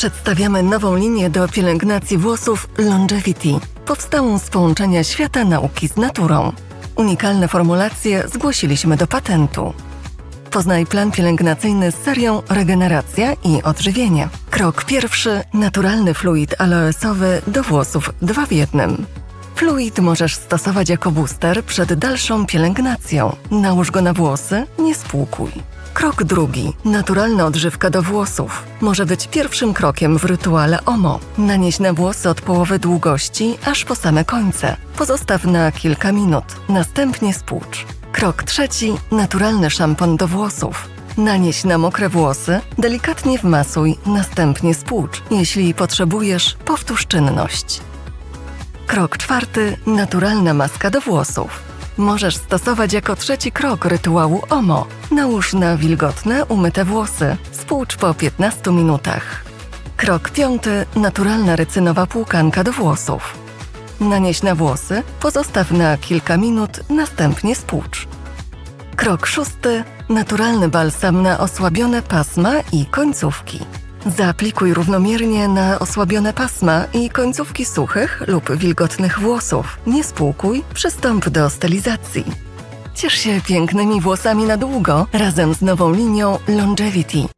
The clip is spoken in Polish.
Przedstawiamy nową linię do pielęgnacji włosów Longevity, powstałą z połączenia świata nauki z naturą. Unikalne formulacje zgłosiliśmy do patentu. Poznaj plan pielęgnacyjny z serią Regeneracja i odżywienie. Krok pierwszy naturalny fluid aloesowy do włosów dwa w jednym. Fluid możesz stosować jako booster przed dalszą pielęgnacją. Nałóż go na włosy, nie spłukuj. Krok drugi. Naturalna odżywka do włosów. Może być pierwszym krokiem w rytuale OMO. Nanieś na włosy od połowy długości aż po same końce. Pozostaw na kilka minut. Następnie spłucz. Krok trzeci. Naturalny szampon do włosów. Nanieś na mokre włosy, delikatnie wmasuj, następnie spłucz. Jeśli potrzebujesz, powtórz czynność. Krok czwarty. Naturalna maska do włosów. Możesz stosować jako trzeci krok rytuału OMO. Nałóż na wilgotne, umyte włosy. Spłucz po 15 minutach. Krok piąty. Naturalna rycynowa płukanka do włosów. Nanieś na włosy, pozostaw na kilka minut, następnie spłucz. Krok szósty. Naturalny balsam na osłabione pasma i końcówki. Zaaplikuj równomiernie na osłabione pasma i końcówki suchych lub wilgotnych włosów. Nie spłukuj, przystąp do stylizacji. Ciesz się pięknymi włosami na długo razem z nową linią Longevity.